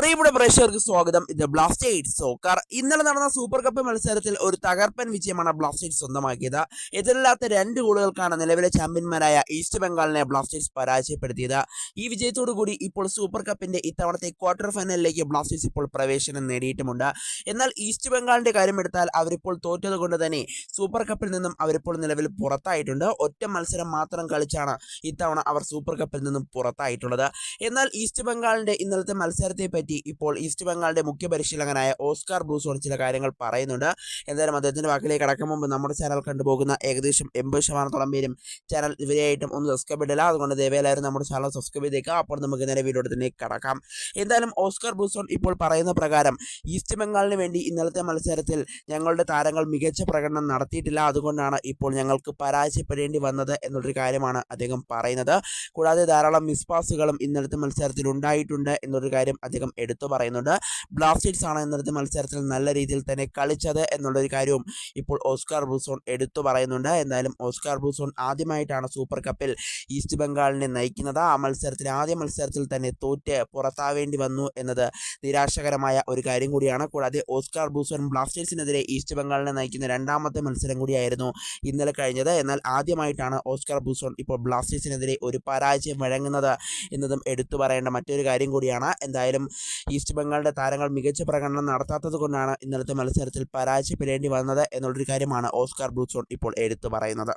പ്രിയപ്പെട്ട പ്രേക്ഷകർക്ക് സ്വാഗതം. ഇത് ബ്ലാസ്റ്റേഴ്സ് സോക്കർ ഇന്നലെ നടന്ന സൂപ്പർ കപ്പ് മത്സരത്തിൽ ഒരു തകർപ്പൻ വിജയമാണ് ബ്ലാസ്റ്റേഴ്സ് സ്വന്തമാക്കിയത്. എതിരില്ലാത്ത രണ്ട് ഗോളുകൾക്കാണ് നിലവിലെ ചാമ്പ്യന്മാരായ ഈസ്റ്റ് ബംഗാളിനെ ബ്ലാസ്റ്റേഴ്സ് പരാജയപ്പെടുത്തിയത്. ഈ വിജയത്തോടു കൂടി ഇപ്പോൾ സൂപ്പർ കപ്പിന്റെ ഇത്തവണത്തെ ക്വാർട്ടർ ഫൈനലിലേക്ക് ബ്ലാസ്റ്റേഴ്സ് ഇപ്പോൾ പ്രവേശനം നേടിയിട്ടുമുണ്ട്. എന്നാൽ ഈസ്റ്റ് ബംഗാളിന്റെ കാര്യമെടുത്താൽ അവരിപ്പോൾ തോറ്റത് കൊണ്ട് തന്നെ സൂപ്പർ കപ്പിൽ നിന്നും അവരിപ്പോൾ നിലവിൽ പുറത്തായിട്ടുണ്ട്. ഒറ്റ മത്സരം മാത്രം കളിച്ചാണ് ഇത്തവണ അവർ സൂപ്പർ കപ്പിൽ നിന്നും പുറത്തായിട്ടുള്ളത്. എന്നാൽ ഈസ്റ്റ് ബംഗാളിന്റെ ഇന്നലത്തെ മത്സരത്തെ പറ്റി ഇപ്പോൾ ഈസ്റ്റ് ബംഗാളിന്റെ മുഖ്യ പരിശീലകനായ ഓസ്കാർ ബ്രൂസോൺ ചില കാര്യങ്ങൾ പറയുന്നുണ്ട്. എന്തായാലും അദ്ദേഹത്തിന്റെ വാക്കിലേക്ക് കടക്കും മുമ്പ് നമ്മുടെ ചാനൽ കണ്ടുപോകുന്ന ഏകദേശം എൺപത് ശതമാനത്തോളം പേരും ചാനൽ ഇവരെയായിട്ടും ഒന്ന് സബ്സ്ക്രൈബ് ഇടില്ല അതുകൊണ്ട് ദയവേലായിരുന്നു നമ്മുടെ ചാനൽ സബ്സ്ക്രൈബ് ചെയ്തേക്കുക അപ്പോൾ നമുക്ക് നേരെ വീഡിയോ തന്നെ കടക്കാം. എന്തായാലും ഓസ്കാർ ബ്രൂസോൺ ഇപ്പോൾ പറയുന്ന പ്രകാരം ഈസ്റ്റ് ബംഗാളിന് വേണ്ടി ഇന്നലത്തെ മത്സരത്തിൽ ഞങ്ങളുടെ താരങ്ങൾ മികച്ച പ്രകടനം നടത്തിയിട്ടില്ല. അതുകൊണ്ടാണ് ഇപ്പോൾ ഞങ്ങൾക്ക് പരാജയപ്പെടേണ്ടി വന്നത് എന്നുള്ളൊരു കാര്യമാണ് അദ്ദേഹം പറയുന്നത്. കൂടാതെ ധാരാളം മിസ് പാസുകളും ഇന്നലത്തെ മത്സരത്തിൽ ഉണ്ടായിട്ടുണ്ട് എന്നൊരു കാര്യം അദ്ദേഹം എടുത്തു പറയുന്നുണ്ട്. ബ്ലാസ്റ്റേഴ്സ് ആണ് ഇന്നത്തെ മത്സരത്തിൽ നല്ല രീതിയിൽ തന്നെ കളിച്ചത് എന്നുള്ളൊരു കാര്യവും ഇപ്പോൾ ഓസ്കാർ ബ്രൂസോൺ എടുത്തു പറയുന്നുണ്ട്. എന്തായാലും ഓസ്കാർ ബ്രൂസോൺ ആദ്യമായിട്ടാണ് സൂപ്പർ കപ്പിൽ ഈസ്റ്റ് ബംഗാളിനെ നയിക്കുന്നത്. ആ മത്സരത്തിൽ ആദ്യ മത്സരത്തിൽ തന്നെ തോറ്റ് പുറത്താവേണ്ടി വന്നു എന്നത് നിരാശകരമായ ഒരു കാര്യം കൂടിയാണ്. കൂടാതെ ഓസ്കാർ ബ്രൂസോൺ ബ്ലാസ്റ്റേഴ്സിനെതിരെ ഈസ്റ്റ് ബംഗാളിനെ നയിക്കുന്ന രണ്ടാമത്തെ മത്സരം കൂടിയായിരുന്നു ഇന്നലെ കഴിഞ്ഞത്. എന്നാൽ ആദ്യമായിട്ടാണ് ഓസ്കാർ ബ്രൂസോൺ ഇപ്പോൾ ബ്ലാസ്റ്റേഴ്സിനെതിരെ ഒരു പരാജയം വഴങ്ങുന്നത് എന്നതും എടുത്തു പറയേണ്ട മറ്റൊരു കാര്യം കൂടിയാണ്. എന്തായാലും ഈസ്റ്റ് ബംഗാളിന്റെ താരങ്ങൾ മികച്ച പ്രകടനം നടത്താത്തത് കൊണ്ടാണ് ഇന്നലത്തെ മത്സരത്തിൽ പരാജയപ്പെടേണ്ടി വന്നത് എന്നുള്ളൊരു കാര്യമാണ് ഓസ്കാർ ബ്രൂസോൺ ഇപ്പോൾ എടുത്തു പറയുന്നത്.